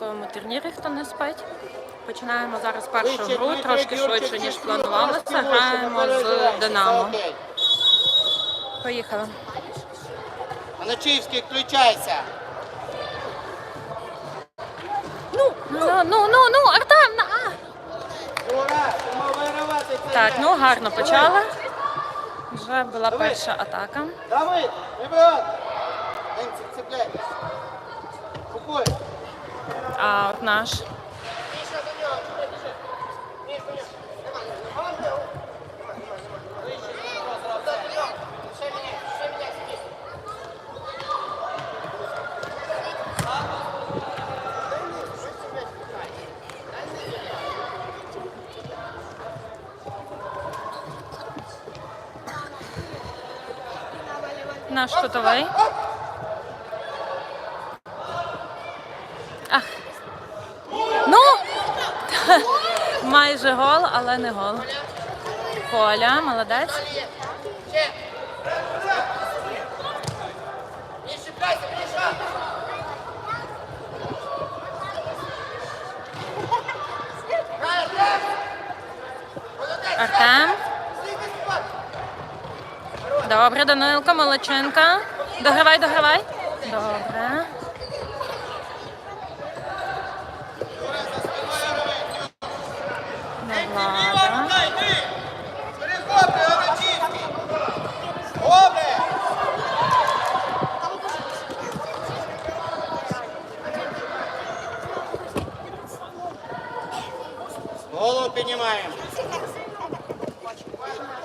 ранковому турнірі, хто не спить. Починаємо зараз першу гру, трошки швидше, ніж планувалося. Граємо з Динамо. Поїхали. Аначівський, включайся. Ну, ну, ну, ну, Артем! на- а! Ура, Так, ну гарно почали. Вже була перша атака. Давид, ребят. Цепляйтесь. Рукой. А от наш наш кутовий. Ах. Ну! Майже гол, але не гол. Коля, молодець. Артем. Добре, Данилко, Молодченка. Догравай, догравай. Добре. Влада. Дай, ти. Перехоплюй, Аначівський. Добре. Голову піднімаємо.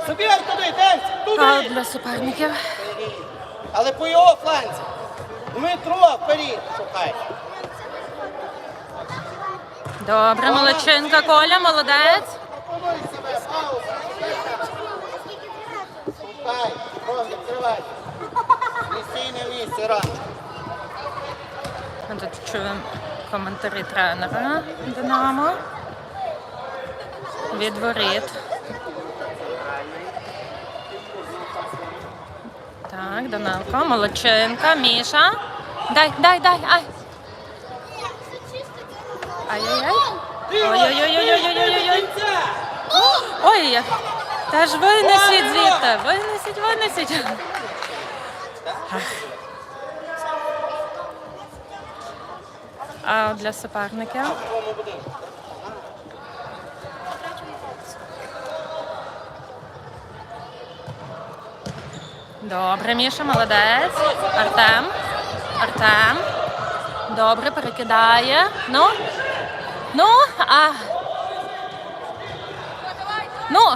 Забігай туди, Фаул туди. для суперників. Але по його фланзі. Дмитро, вперед шукай. Добре, Молодченка, Коля, молодець. Пропонуй себе, пауза. Шукай, Ром. Місій на місці, Ром. Тут чуємо коментарі тренера Динамо. Від воріт. Так, Данилко, Молодченка, Міша. Дай, дай, дай, ай. Ай-яй-яй. Ой-ой-ой-ой-ой-ой-ой. Ой. Та ж винесіть звідти, винесіть, винесіть. А для суперників. Добре, Міша, молодець. Артем. Артем. Добре, перекидає. Ну. Ну, а. Ну.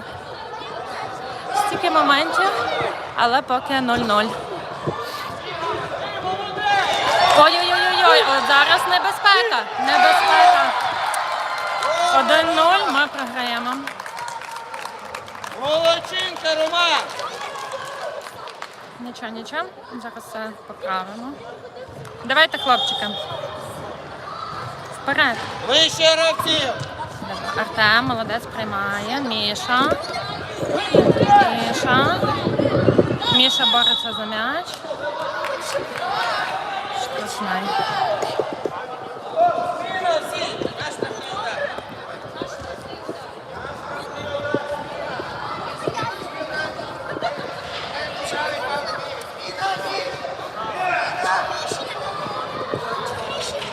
Стільки моментів, але поки 0-0. Ой-ой-ой, от зараз небезпека. Небезпека. 1-0 ми програємо. Молодчинка, Роман. Нічого, нічого. Зараз все поправимо. Давайте, хлопчики. Вперед. Вище руки! Артем, молодець, приймає. Міша. Міша. Міша бореться за м'яч. Штрафний.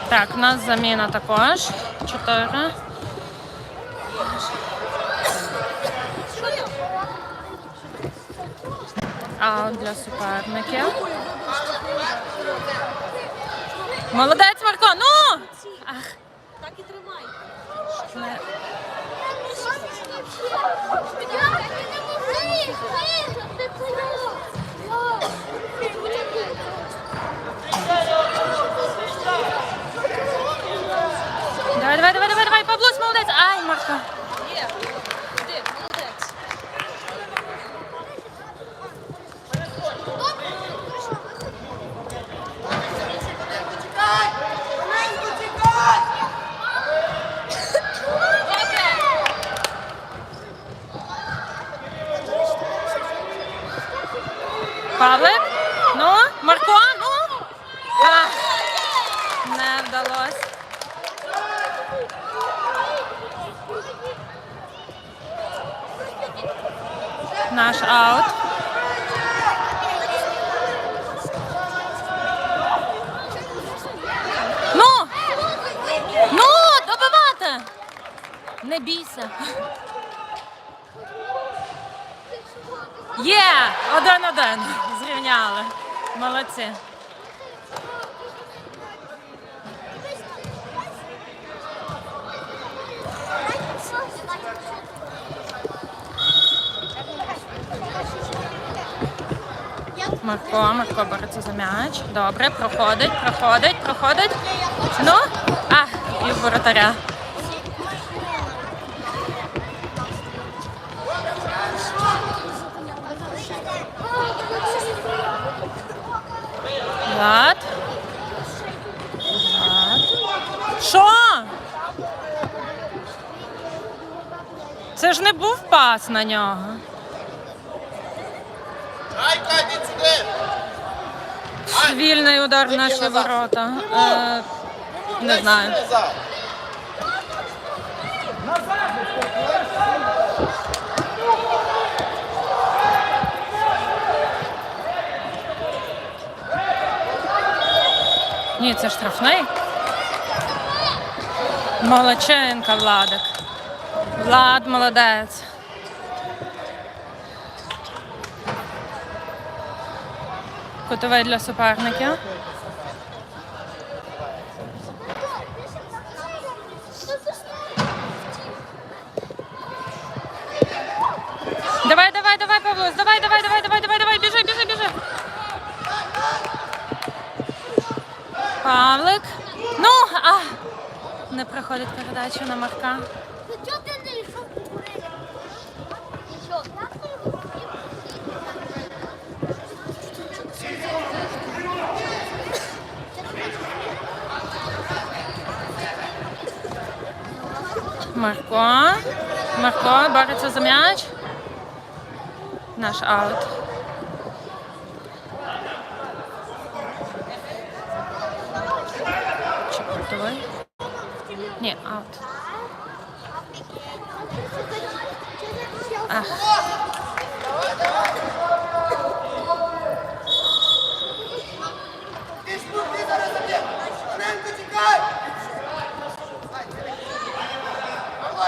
Так, у нас заміна також. Чотири. А для суперників. Молодець, Марко! Ну! Ах. Так і тримай. Не. Давай, вдалося. Наш аут. Ну! Ну, добивати! Не бійся. Є! Один-один. Зрівняли. Молодці. Марко, Марко бореться за м'яч. Добре, проходить, проходить, проходить. Ну, а, і воротаря. Влад. Влад. Що? Це ж не був пас на нього. Вільний удар в наші ворота. Е, не знаю. Ні, це штрафний. Молодчинка, Владик. Влад молодець. Кутовий для суперників. Давай, давай, давай, Павлус, давай, давай, давай, давай, давай, давай, біжи, біжи, біжи. Павлик. Ну, а не проходить передачу на Марка. Ну чого ти не йшов курити? Що? Марко. Марко бореться за м'яч. Наш аут. Чи кутовий? Ні, аут. Ах.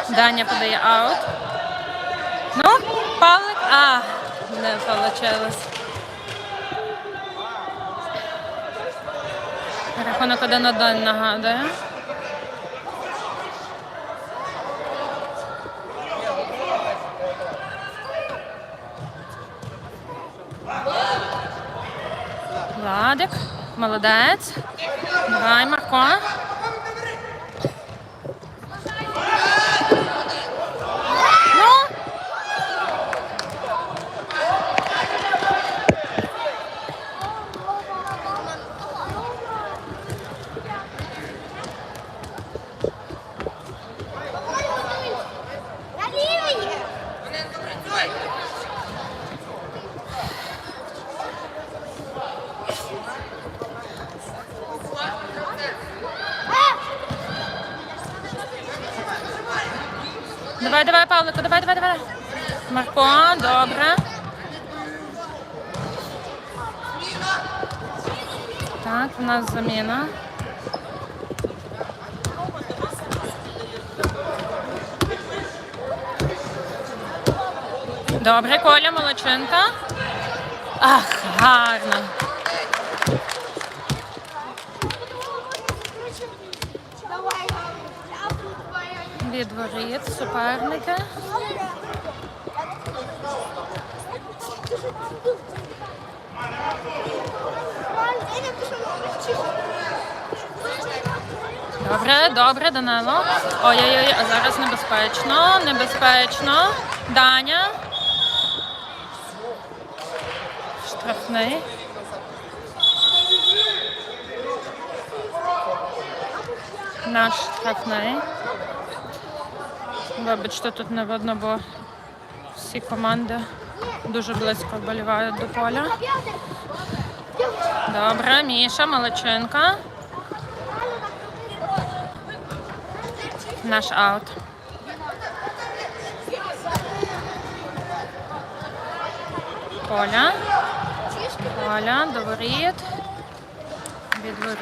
Даня подає аут. Ну, Павлик. А, не вийшло. Рахунок один один нагадує. Владик, молодець. Давай, Марко. Давай, давай, Павлику, давай, давай, давай. Марко, добре. Так, у нас заміна. Добре, Коля, молодчинка. Ах, гарно. Давай. Я тут Від воріт суперники. Добре, добре, Данило. Ой-ой-ой, а зараз небезпечно, небезпечно. Даня. Штрафний. Наш штрафний. Вибачте, тут не видно, бо всі команди дуже близько вболівають до поля. Добре, Міша, молодчинка. Наш аут. Коля. Коля, до воріт. Від.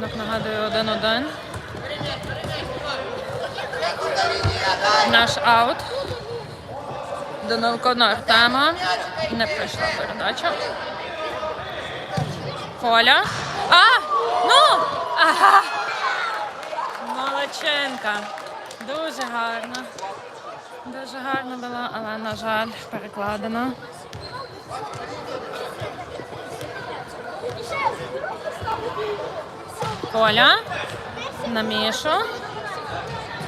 Рахунок нагадує 1-1. Наш аут. Данилко на Артема. Не прийшла передача. Коля. А! Ну! Ага! Молодчинка. Дуже гарно. Дуже гарно була, але, на жаль, перекладено. Коля. На Мішу.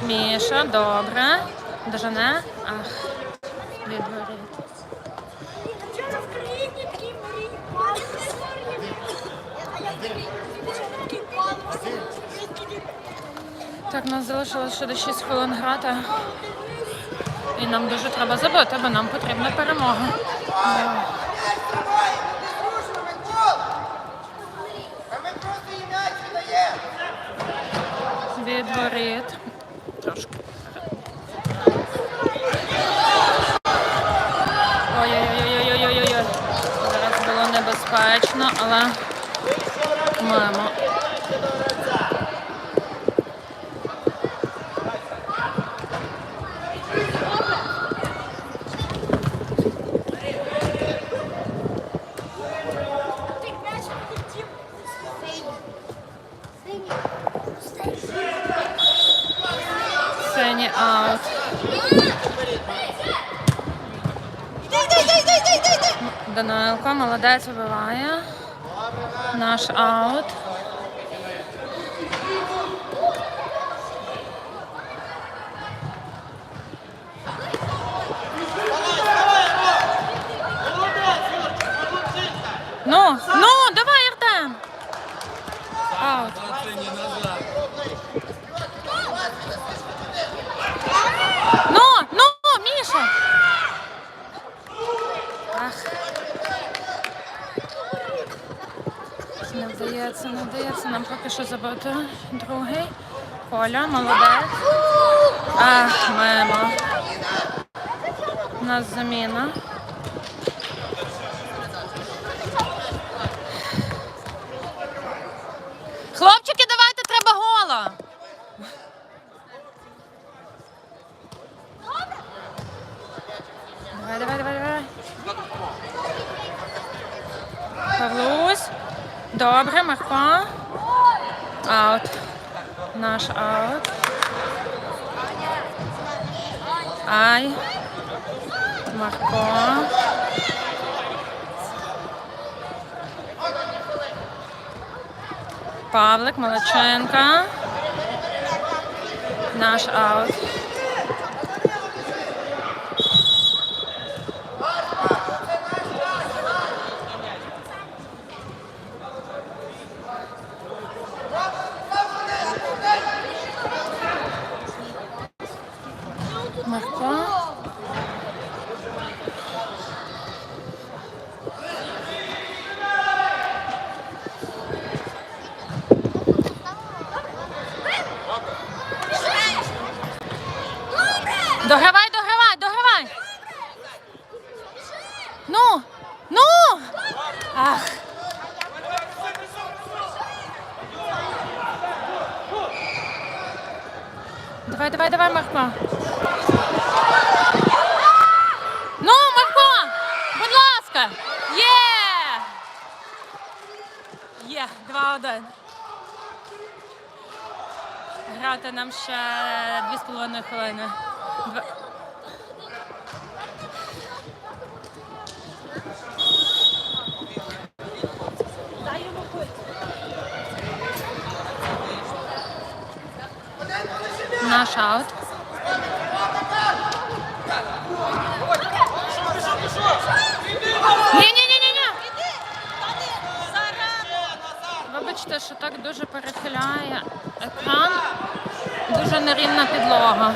Міша, добре. Дожене. Ах, відворіт. Вчора в країні такий мрій пан. А я в країні такий пан. Так, нас залишилося ще до 6 хвилин грати. І нам дуже треба забити, бо нам потрібна перемога. А ми просто їм м'яч віддаємо. Воріт. Трошки. Ой-ой-ой-ой-ой-ой-ой. Зараз було небезпечно, але маємо. Аут. Данилко, молодець вибиває. Наш аут. Ну, ну, давай, Артем. Аут. Ну, ну, Міша. Ах. Не вдається, не вдається. Нам забити другий. Коля, молодець. Ах, мемо. У нас заміна. Хлопчики, давайте треба гола. Давай, давай, давай, давай. Павлусь. Добре, Марко. Аут. Наш аут. Ай. Марко. Павлик, Молодченка. Наш аут. Марко. Догравай, догравай, догравай. Ну, ну. Ах. Давай, давай, давай, Марко. Ну, Марко, будь ласка. Є! Є, 2-1. Грати нам ще 2,5 хвилини. Наш аут. Ні-ні-ні-ні-ні. Вибачте, що так дуже перехиляє екран. Дуже нерівна підлога.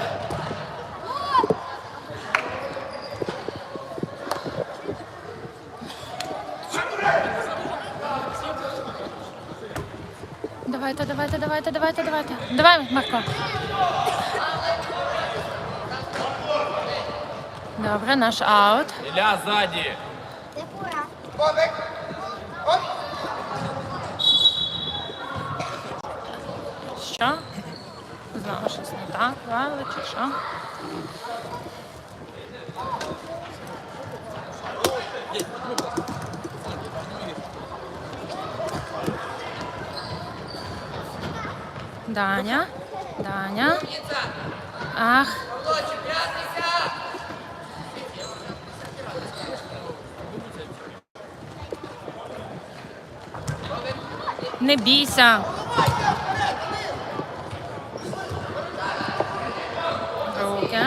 Давай, Давайте, давайте, давайте, давайте. Давай, Марко. Добре, наш аут. Ілля ззаді. Що? Знову щось не так, вали чи що? Даня, Даня. Ах. Не бійся. Руки.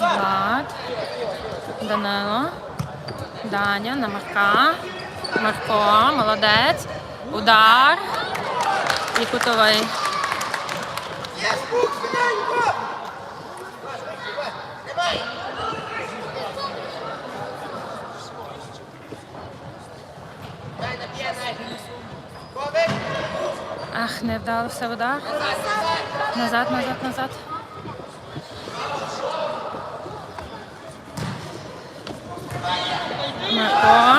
Влад. Данило. Даня на Марка. Марко, молодець. Удар. І кутовий. Ах, не вдався удар. Назад, назад, назад. Марко.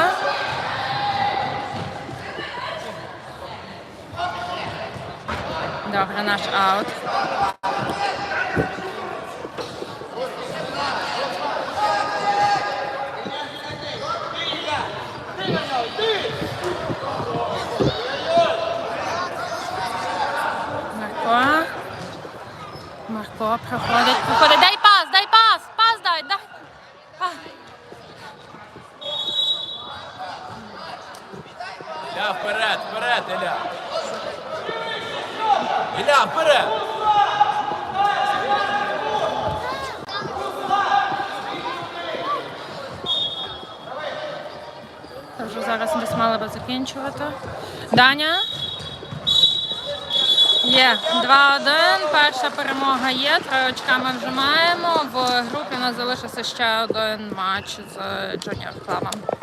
Добре, наш аут. Марко. Марко проходить, проходить. Дай пас, дай пас, пас дай, дай. А, Ілля вперед, вперед, Ілля. Ілля, вперед. Вже зараз десь мали би закінчувати. Даня. Є 2-1. Перша перемога є. Три очка ми вже маємо. В групі у нас залишився ще один матч з Junior Club.